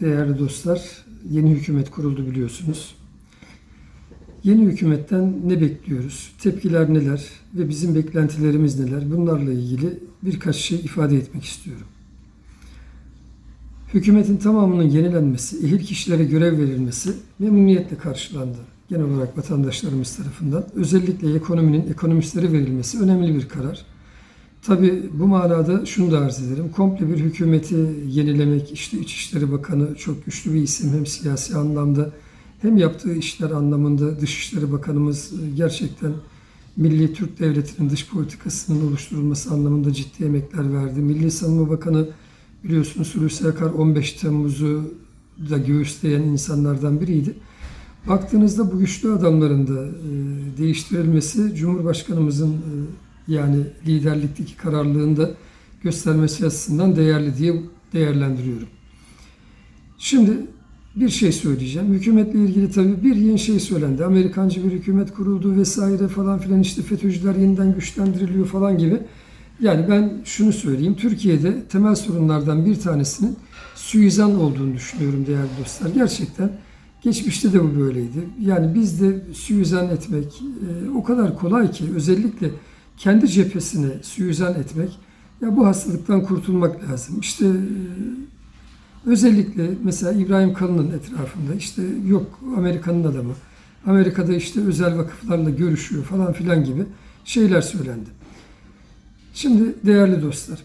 Değerli dostlar, yeni hükümet kuruldu biliyorsunuz. Yeni hükümetten ne bekliyoruz? Tepkiler neler ve bizim beklentilerimiz neler? Bunlarla ilgili birkaç şey ifade etmek istiyorum. Hükümetin tamamının yenilenmesi, ehil kişilere görev verilmesi memnuniyetle karşılandı. Genel olarak vatandaşlarımız tarafından. Özellikle ekonominin ekonomistlere verilmesi önemli bir karar. Tabi bu manada şunu da arz ederim. Komple bir hükümeti yenilemek, işte İçişleri Bakanı çok güçlü bir isim hem siyasi anlamda hem yaptığı işler anlamında Dışişleri Bakanımız e, gerçekten Milli Türk Devleti'nin dış politikasının oluşturulması anlamında ciddi emekler verdi. Milli Savunma Bakanı biliyorsunuz Hulusi Akar 15 Temmuz'u da göğüsleyen insanlardan biriydi. Baktığınızda bu güçlü adamların da e, değiştirilmesi Cumhurbaşkanımızın e, yani liderlikteki kararlılığında göstermesi açısından değerli diye değerlendiriyorum. Şimdi bir şey söyleyeceğim. Hükümetle ilgili tabii bir yeni şey söylendi. Amerikancı bir hükümet kuruldu vesaire falan filan işte FETÖ'cüler yeniden güçlendiriliyor falan gibi. Yani ben şunu söyleyeyim. Türkiye'de temel sorunlardan bir tanesinin suizan olduğunu düşünüyorum değerli dostlar. Gerçekten geçmişte de bu böyleydi. Yani bizde suizan etmek e, o kadar kolay ki özellikle kendi cephesine suizan etmek ya bu hastalıktan kurtulmak lazım. İşte e, özellikle mesela İbrahim Kalın'ın etrafında işte yok Amerika'nın adamı. Amerika'da işte özel vakıflarla görüşüyor falan filan gibi şeyler söylendi. Şimdi değerli dostlar,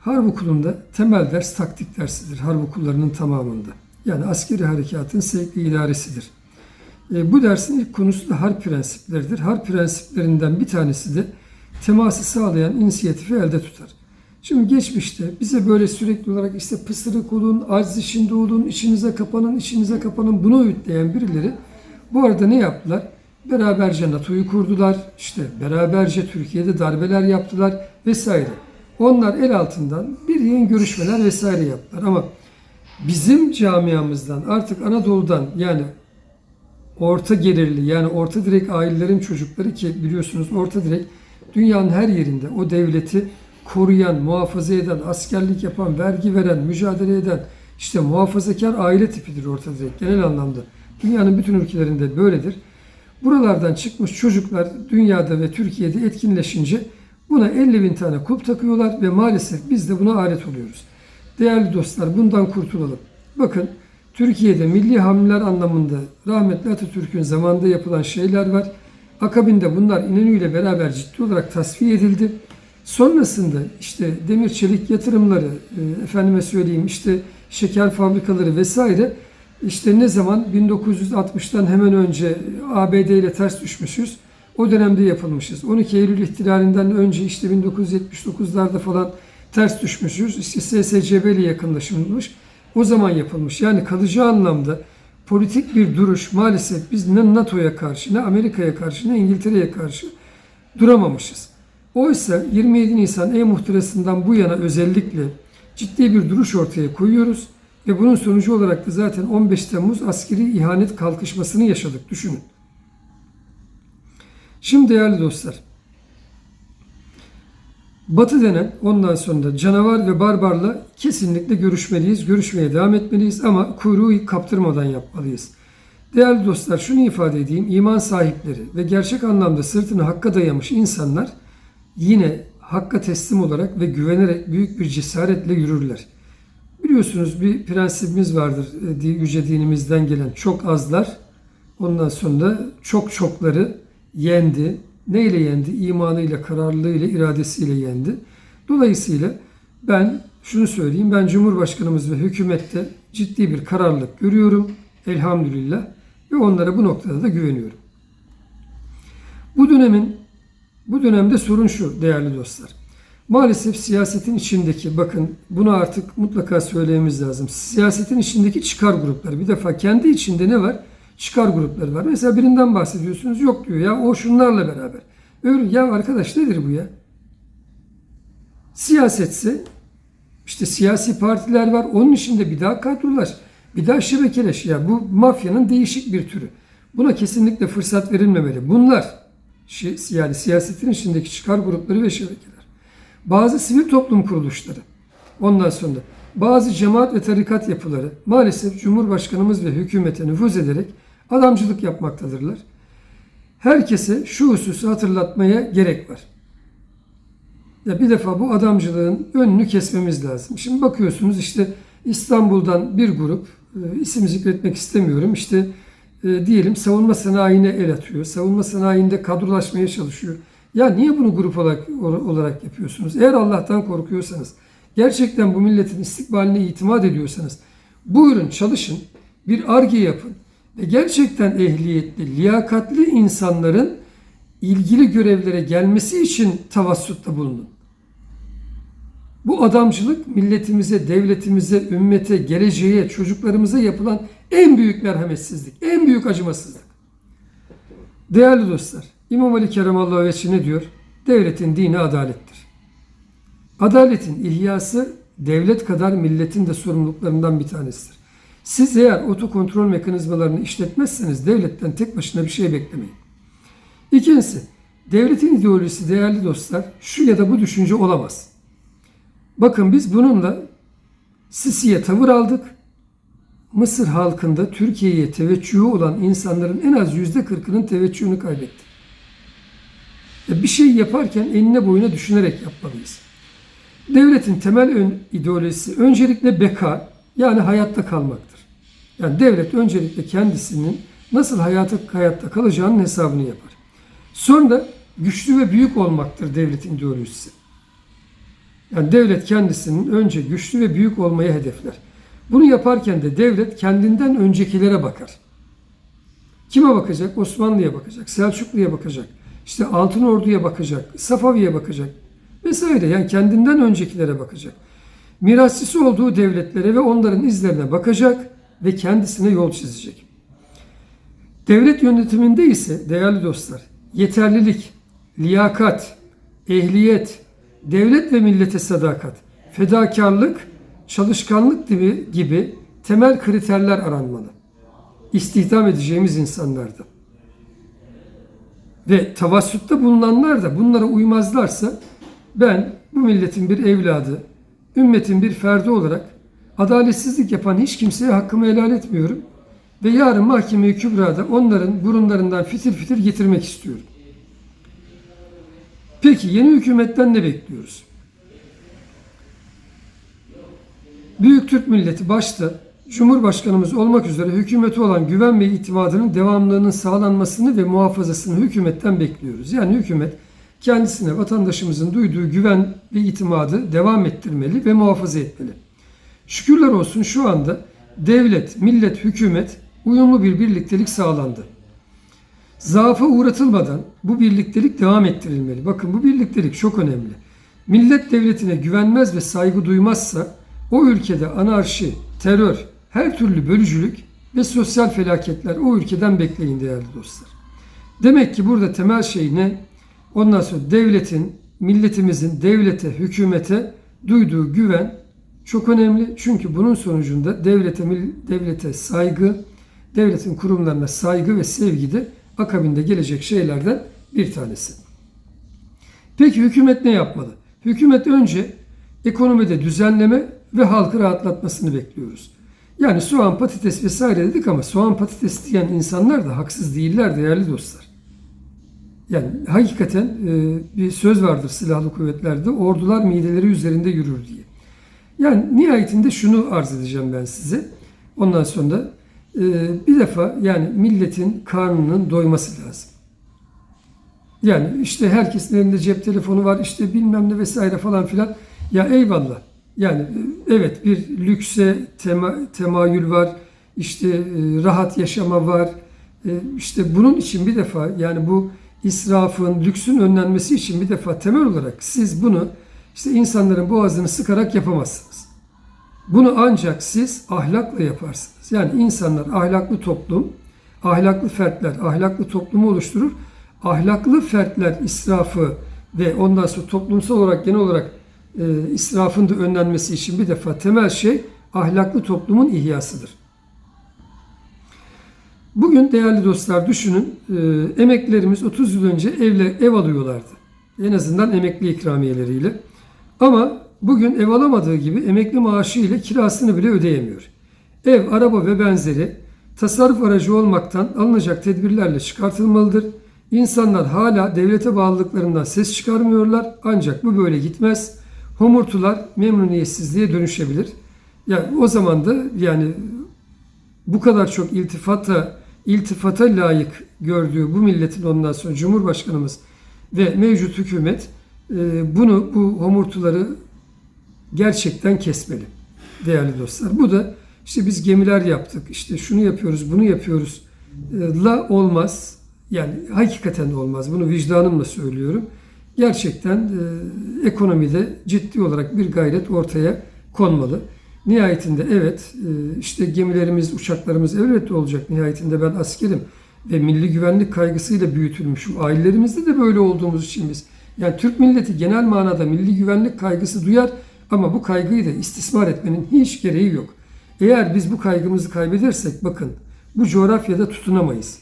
Harp okulunda temel ders taktik dersidir. Harp okullarının tamamında. Yani askeri harekatın sevkli idaresidir. E, bu dersin ilk konusu da harp prensipleridir. Harp prensiplerinden bir tanesi de teması sağlayan inisiyatifi elde tutar. Şimdi geçmişte bize böyle sürekli olarak işte pısırık olun, aciz içinde olun, içinize kapanın, içinize kapanın bunu öğütleyen birileri bu arada ne yaptılar? Beraberce NATO'yu kurdular, işte beraberce Türkiye'de darbeler yaptılar vesaire. Onlar el altından bir yığın görüşmeler vesaire yaptılar ama bizim camiamızdan artık Anadolu'dan yani orta gelirli yani orta direk ailelerin çocukları ki biliyorsunuz orta direk dünyanın her yerinde o devleti koruyan, muhafaza eden, askerlik yapan, vergi veren, mücadele eden işte muhafazakar aile tipidir orta direk genel anlamda. Dünyanın bütün ülkelerinde böyledir. Buralardan çıkmış çocuklar dünyada ve Türkiye'de etkinleşince buna 50 bin tane kulp takıyorlar ve maalesef biz de buna alet oluyoruz. Değerli dostlar bundan kurtulalım. Bakın Türkiye'de milli hamleler anlamında rahmetli Atatürk'ün zamanında yapılan şeyler var. Akabinde bunlar İnönü beraber ciddi olarak tasfiye edildi. Sonrasında işte demir çelik yatırımları, e, efendime söyleyeyim işte şeker fabrikaları vesaire işte ne zaman 1960'tan hemen önce ABD ile ters düşmüşüz. O dönemde yapılmışız. 12 Eylül ihtilalinden önce işte 1979'larda falan ters düşmüşüz. İşte SSCB ile yakınlaşılmış. O zaman yapılmış. Yani kalıcı anlamda politik bir duruş maalesef biz ne NATO'ya karşı ne Amerika'ya karşı ne İngiltere'ye karşı duramamışız. Oysa 27 Nisan E-Muhtırası'ndan bu yana özellikle ciddi bir duruş ortaya koyuyoruz. Ve bunun sonucu olarak da zaten 15 Temmuz askeri ihanet kalkışmasını yaşadık. Düşünün. Şimdi değerli dostlar, Batı denen ondan sonra canavar ve barbarla kesinlikle görüşmeliyiz, görüşmeye devam etmeliyiz ama kuyruğu kaptırmadan yapmalıyız. Değerli dostlar şunu ifade edeyim, iman sahipleri ve gerçek anlamda sırtını hakka dayamış insanlar yine hakka teslim olarak ve güvenerek büyük bir cesaretle yürürler. Biliyorsunuz bir prensibimiz vardır e, yüce dinimizden gelen çok azlar ondan sonra çok çokları yendi. Neyle yendi? İmanıyla, kararlılığıyla, iradesiyle yendi. Dolayısıyla ben şunu söyleyeyim. Ben Cumhurbaşkanımız ve hükümette ciddi bir kararlılık görüyorum. Elhamdülillah. Ve onlara bu noktada da güveniyorum. Bu dönemin bu dönemde sorun şu değerli dostlar. Maalesef siyasetin içindeki bakın bunu artık mutlaka söylememiz lazım. Siyasetin içindeki çıkar grupları. Bir defa kendi içinde ne var? Çıkar grupları var. Mesela birinden bahsediyorsunuz. Yok diyor ya o şunlarla beraber. Öyle ya arkadaş nedir bu ya? Siyasetse işte siyasi partiler var. Onun içinde bir daha kadrolar. Bir daha şebekeleş. Ya bu mafyanın değişik bir türü. Buna kesinlikle fırsat verilmemeli. Bunlar yani siyasetin içindeki çıkar grupları ve şebekeler. Bazı sivil toplum kuruluşları. Ondan sonra bazı cemaat ve tarikat yapıları maalesef Cumhurbaşkanımız ve hükümete nüfuz ederek adamcılık yapmaktadırlar. Herkese şu hususu hatırlatmaya gerek var. Ya bir defa bu adamcılığın önünü kesmemiz lazım. Şimdi bakıyorsunuz işte İstanbul'dan bir grup, e, isim zikretmek istemiyorum, işte e, diyelim savunma sanayine el atıyor. Savunma sanayinde kadrolaşmaya çalışıyor. Ya niye bunu grup olarak, olarak yapıyorsunuz? Eğer Allah'tan korkuyorsanız, gerçekten bu milletin istikbaline itimat ediyorsanız, buyurun çalışın, bir arge yapın ve gerçekten ehliyetli, liyakatli insanların ilgili görevlere gelmesi için tavassutta bulunun. Bu adamcılık milletimize, devletimize, ümmete, geleceğe, çocuklarımıza yapılan en büyük merhametsizlik, en büyük acımasızlık. Değerli dostlar, İmam Ali Keremallahu Veçhi ne diyor? Devletin dini adalettir. Adaletin ihyası devlet kadar milletin de sorumluluklarından bir tanesidir. Siz eğer otokontrol mekanizmalarını işletmezseniz devletten tek başına bir şey beklemeyin. İkincisi, devletin ideolojisi değerli dostlar şu ya da bu düşünce olamaz. Bakın biz bununla Sisi'ye tavır aldık. Mısır halkında Türkiye'ye teveccühü olan insanların en az yüzde kırkının teveccühünü kaybettik. Ya bir şey yaparken enine boyuna düşünerek yapmalıyız. Devletin temel ön ideolojisi öncelikle beka yani hayatta kalmaktır. Yani devlet öncelikle kendisinin nasıl hayata, hayatta kalacağının hesabını yapar. Sonra güçlü ve büyük olmaktır devletin ideolojisi. Yani devlet kendisinin önce güçlü ve büyük olmayı hedefler. Bunu yaparken de devlet kendinden öncekilere bakar. Kime bakacak? Osmanlı'ya bakacak, Selçuklu'ya bakacak, işte Altın Ordu'ya bakacak, Safavi'ye bakacak vesaire. Yani kendinden öncekilere bakacak. Mirasçısı olduğu devletlere ve onların izlerine bakacak ve kendisine yol çizecek. Devlet yönetiminde ise değerli dostlar yeterlilik, liyakat, ehliyet, devlet ve millete sadakat, fedakarlık, çalışkanlık gibi, gibi temel kriterler aranmalı. İstihdam edeceğimiz insanlarda. Ve tavassutta bulunanlar da bunlara uymazlarsa ben bu milletin bir evladı, ümmetin bir ferdi olarak adaletsizlik yapan hiç kimseye hakkımı helal etmiyorum. Ve yarın mahkeme-i kübrada onların burunlarından fitil fitil getirmek istiyorum. Peki yeni hükümetten ne bekliyoruz? Büyük Türk milleti başta Cumhurbaşkanımız olmak üzere hükümeti olan güven ve itimadının devamlılığının sağlanmasını ve muhafazasını hükümetten bekliyoruz. Yani hükümet kendisine vatandaşımızın duyduğu güven ve itimadı devam ettirmeli ve muhafaza etmeli. Şükürler olsun şu anda devlet, millet, hükümet uyumlu bir birliktelik sağlandı. Zaafa uğratılmadan bu birliktelik devam ettirilmeli. Bakın bu birliktelik çok önemli. Millet devletine güvenmez ve saygı duymazsa o ülkede anarşi, terör, her türlü bölücülük ve sosyal felaketler o ülkeden bekleyin değerli dostlar. Demek ki burada temel şey ne? Ondan sonra devletin, milletimizin devlete, hükümete duyduğu güven çok önemli. Çünkü bunun sonucunda devlete, devlete saygı, devletin kurumlarına saygı ve sevgi de akabinde gelecek şeylerden bir tanesi. Peki hükümet ne yapmalı? Hükümet önce ekonomide düzenleme ve halkı rahatlatmasını bekliyoruz. Yani soğan, patates vesaire dedik ama soğan, patates diyen insanlar da haksız değiller değerli dostlar. Yani hakikaten e, bir söz vardır silahlı kuvvetlerde ordular mideleri üzerinde yürür diye. Yani nihayetinde şunu arz edeceğim ben size. Ondan sonra e, bir defa yani milletin karnının doyması lazım. Yani işte herkesin elinde cep telefonu var işte bilmem ne vesaire falan filan. Ya eyvallah. Yani e, evet bir lükse tema, temayül var. İşte e, rahat yaşama var. E, işte bunun için bir defa yani bu israfın, lüksün önlenmesi için bir defa temel olarak siz bunu işte insanların boğazını sıkarak yapamazsınız. Bunu ancak siz ahlakla yaparsınız. Yani insanlar ahlaklı toplum, ahlaklı fertler ahlaklı toplumu oluşturur. Ahlaklı fertler israfı ve ondan sonra toplumsal olarak genel olarak e, israfın da önlenmesi için bir defa temel şey ahlaklı toplumun ihyasıdır. Bugün değerli dostlar düşünün e, emeklilerimiz 30 yıl önce evle, ev alıyorlardı. En azından emekli ikramiyeleriyle. Ama bugün ev alamadığı gibi emekli maaşı ile kirasını bile ödeyemiyor. Ev, araba ve benzeri tasarruf aracı olmaktan alınacak tedbirlerle çıkartılmalıdır. İnsanlar hala devlete bağlılıklarından ses çıkarmıyorlar ancak bu böyle gitmez. Homurtular memnuniyetsizliğe dönüşebilir. Yani o zaman da yani bu kadar çok iltifata iltifata layık gördüğü bu milletin ondan sonra Cumhurbaşkanımız ve mevcut hükümet e, bunu bu homurtuları gerçekten kesmeli değerli dostlar. Bu da işte biz gemiler yaptık, işte şunu yapıyoruz, bunu yapıyoruz e, la olmaz. Yani hakikaten olmaz. Bunu vicdanımla söylüyorum. Gerçekten e, ekonomide ciddi olarak bir gayret ortaya konmalı. Nihayetinde evet e, işte gemilerimiz, uçaklarımız elbette olacak. Nihayetinde ben askerim ve milli güvenlik kaygısıyla büyütülmüşüm. Ailelerimizde de böyle olduğumuz için biz. Yani Türk milleti genel manada milli güvenlik kaygısı duyar ama bu kaygıyı da istismar etmenin hiç gereği yok. Eğer biz bu kaygımızı kaybedersek bakın bu coğrafyada tutunamayız.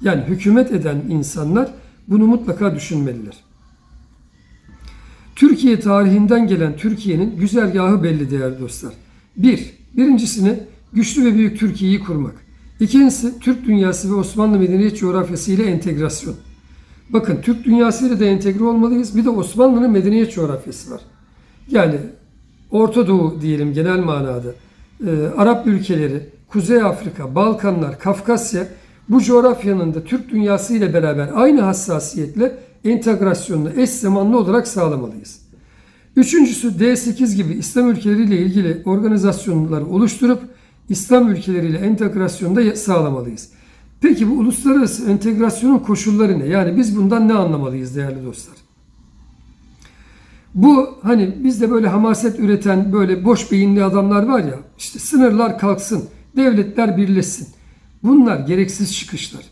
Yani hükümet eden insanlar bunu mutlaka düşünmeliler. Türkiye tarihinden gelen Türkiye'nin güzergahı belli değerli dostlar. Bir, birincisini güçlü ve büyük Türkiye'yi kurmak. İkincisi Türk dünyası ve Osmanlı medeniyet coğrafyası ile entegrasyon. Bakın Türk dünyasıyla da entegre olmalıyız. Bir de Osmanlı'nın medeniyet coğrafyası var. Yani Orta Doğu diyelim genel manada. Ee, Arap ülkeleri, Kuzey Afrika, Balkanlar, Kafkasya bu coğrafyanın da Türk dünyası ile beraber aynı hassasiyetle entegrasyonunu eş zamanlı olarak sağlamalıyız. Üçüncüsü D8 gibi İslam ülkeleriyle ilgili organizasyonları oluşturup İslam ülkeleriyle entegrasyonu da sağlamalıyız. Peki bu uluslararası entegrasyonun koşulları ne? Yani biz bundan ne anlamalıyız değerli dostlar? Bu hani bizde böyle hamaset üreten böyle boş beyinli adamlar var ya işte sınırlar kalksın, devletler birleşsin. Bunlar gereksiz çıkışlar.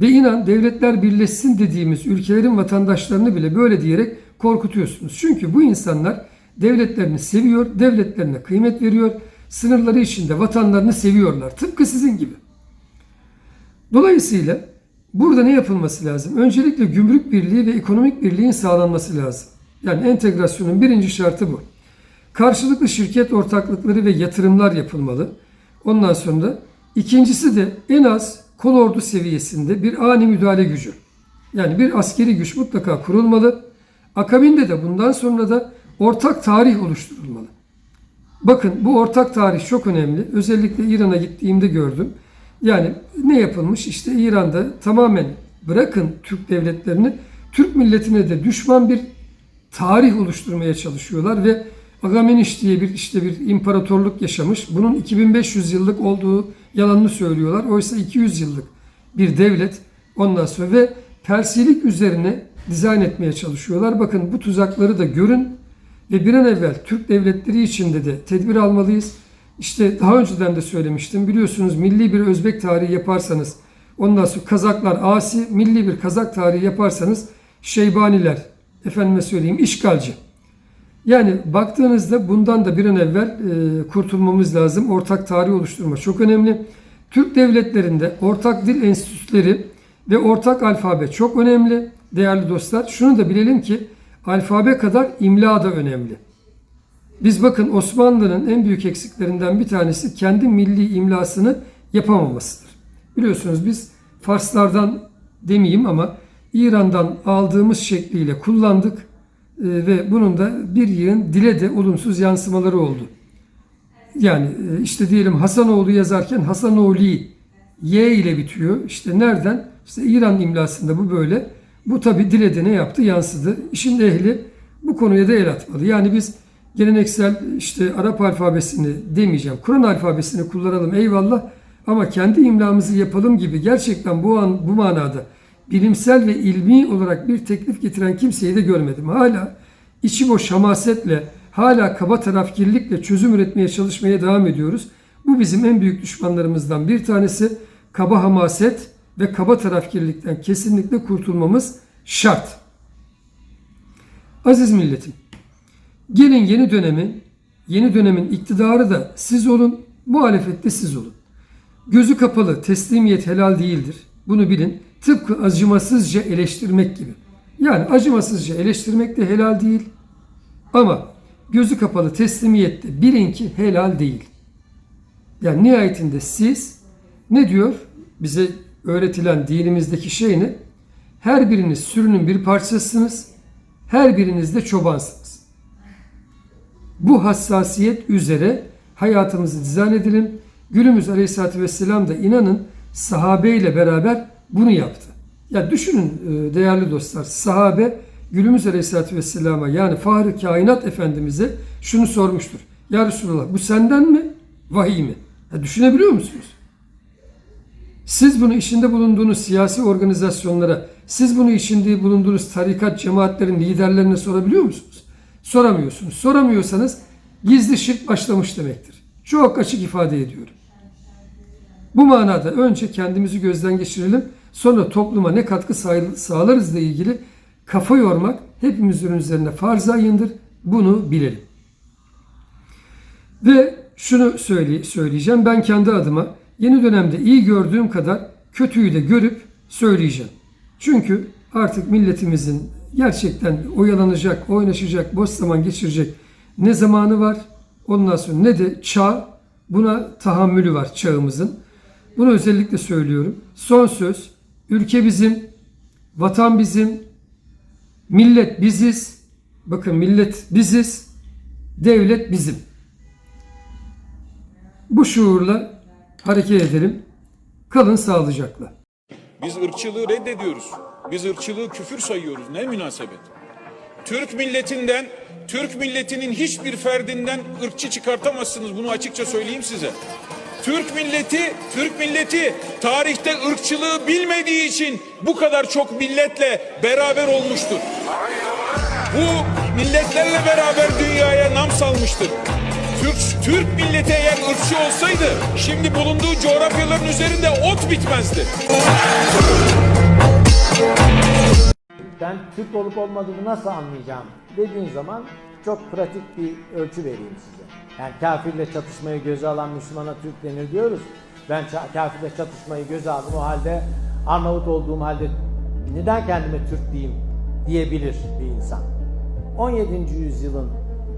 Ve inan devletler birleşsin dediğimiz ülkelerin vatandaşlarını bile böyle diyerek korkutuyorsunuz. Çünkü bu insanlar devletlerini seviyor, devletlerine kıymet veriyor, sınırları içinde vatanlarını seviyorlar. Tıpkı sizin gibi. Dolayısıyla burada ne yapılması lazım? Öncelikle gümrük birliği ve ekonomik birliğin sağlanması lazım. Yani entegrasyonun birinci şartı bu. Karşılıklı şirket ortaklıkları ve yatırımlar yapılmalı. Ondan sonra ikincisi de en az kol ordu seviyesinde bir ani müdahale gücü. Yani bir askeri güç mutlaka kurulmalı. Akabinde de bundan sonra da ortak tarih oluşturulmalı. Bakın bu ortak tarih çok önemli. Özellikle İran'a gittiğimde gördüm. Yani ne yapılmış? İşte İran'da tamamen bırakın Türk devletlerini, Türk milletine de düşman bir tarih oluşturmaya çalışıyorlar ve Agameniş diye bir işte bir imparatorluk yaşamış. Bunun 2500 yıllık olduğu yalanını söylüyorlar. Oysa 200 yıllık bir devlet ondan sonra ve Persilik üzerine dizayn etmeye çalışıyorlar. Bakın bu tuzakları da görün ve bir an evvel Türk devletleri içinde de tedbir almalıyız. İşte daha önceden de söylemiştim. Biliyorsunuz milli bir Özbek tarihi yaparsanız ondan sonra Kazaklar asi, milli bir Kazak tarihi yaparsanız Şeybaniler, efendime söyleyeyim işgalci. Yani baktığınızda bundan da bir an evvel e, kurtulmamız lazım. Ortak tarih oluşturma çok önemli. Türk devletlerinde ortak dil enstitüleri ve ortak alfabe çok önemli değerli dostlar. Şunu da bilelim ki alfabe kadar imla da önemli. Biz bakın Osmanlı'nın en büyük eksiklerinden bir tanesi kendi milli imlasını yapamamasıdır. Biliyorsunuz biz Farslardan demeyeyim ama İran'dan aldığımız şekliyle kullandık e, ve bunun da bir yığın dile de olumsuz yansımaları oldu. Yani e, işte diyelim Hasanoğlu yazarken Hasanoğlu Y ile bitiyor. İşte nereden? İşte İran imlasında bu böyle. Bu tabi dile de ne yaptı? Yansıdı. İşin ehli bu konuya da el atmalı. Yani biz geleneksel işte Arap alfabesini demeyeceğim. Kur'an alfabesini kullanalım eyvallah. Ama kendi imlamızı yapalım gibi gerçekten bu an bu manada bilimsel ve ilmi olarak bir teklif getiren kimseyi de görmedim. Hala içi boş hamasetle, hala kaba tarafkirlikle çözüm üretmeye çalışmaya devam ediyoruz. Bu bizim en büyük düşmanlarımızdan bir tanesi. Kaba hamaset ve kaba tarafkirlikten kesinlikle kurtulmamız şart. Aziz milletim, gelin yeni dönemin, yeni dönemin iktidarı da siz olun, muhalefette siz olun. Gözü kapalı teslimiyet helal değildir. Bunu bilin. Tıpkı acımasızca eleştirmek gibi. Yani acımasızca eleştirmek de helal değil. Ama gözü kapalı teslimiyette bilin ki helal değil. Yani nihayetinde siz ne diyor bize öğretilen dinimizdeki şey ne? Her biriniz sürünün bir parçasısınız. Her biriniz de çobansınız. Bu hassasiyet üzere hayatımızı dizayn edelim. Gülümüz Aleyhisselatü Vesselam da inanın sahabeyle beraber bunu yaptı. Ya düşünün e, değerli dostlar sahabe Gülümüz Aleyhisselatü Vesselam'a yani Fahri Kainat Efendimiz'e şunu sormuştur. Ya Resulallah bu senden mi vahiy mi? Ya düşünebiliyor musunuz? Siz bunu içinde bulunduğunuz siyasi organizasyonlara, siz bunu içinde bulunduğunuz tarikat cemaatlerin liderlerine sorabiliyor musunuz? Soramıyorsunuz. Soramıyorsanız gizli şirk başlamış demektir. Çok açık ifade ediyorum. Bu manada önce kendimizi gözden geçirelim. Sonra topluma ne katkı sağ- sağlarızla ilgili kafa yormak hepimizin üzerine farz ayındır. Bunu bilelim. Ve şunu söyle, söyleyeceğim. Ben kendi adıma yeni dönemde iyi gördüğüm kadar kötüyü de görüp söyleyeceğim. Çünkü artık milletimizin gerçekten oyalanacak, oynaşacak, boş zaman geçirecek ne zamanı var. Ondan sonra ne de çağ buna tahammülü var çağımızın. Bunu özellikle söylüyorum. Son söz ülke bizim, vatan bizim, millet biziz. Bakın millet biziz, devlet bizim. Bu şuurla hareket edelim. Kalın sağlıcakla. Biz ırkçılığı reddediyoruz. Biz ırkçılığı küfür sayıyoruz. Ne münasebet. Türk milletinden, Türk milletinin hiçbir ferdinden ırkçı çıkartamazsınız. Bunu açıkça söyleyeyim size. Türk milleti, Türk milleti tarihte ırkçılığı bilmediği için bu kadar çok milletle beraber olmuştur. Bu milletlerle beraber dünyaya nam salmıştır. Türk, Türk milleti eğer ırkçı olsaydı şimdi bulunduğu coğrafyaların üzerinde ot bitmezdi. Ben Türk olup olmadığını nasıl anlayacağım dediğin zaman çok pratik bir ölçü vereyim size. Yani kafirle çatışmayı göze alan Müslümana Türk denir diyoruz. Ben kafirle çatışmayı göze aldım o halde Arnavut olduğum halde neden kendime Türk diyeyim diyebilir bir insan. 17. yüzyılın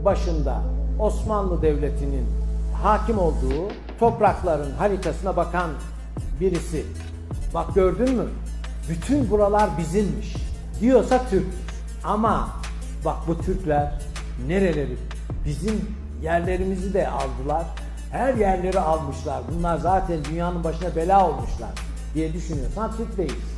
başında Osmanlı Devleti'nin hakim olduğu toprakların haritasına bakan birisi. Bak gördün mü? Bütün buralar bizimmiş diyorsa Türk. Ama bak bu Türkler nereleri bizim yerlerimizi de aldılar. Her yerleri almışlar. Bunlar zaten dünyanın başına bela olmuşlar diye düşünüyorsan Türk değiliz.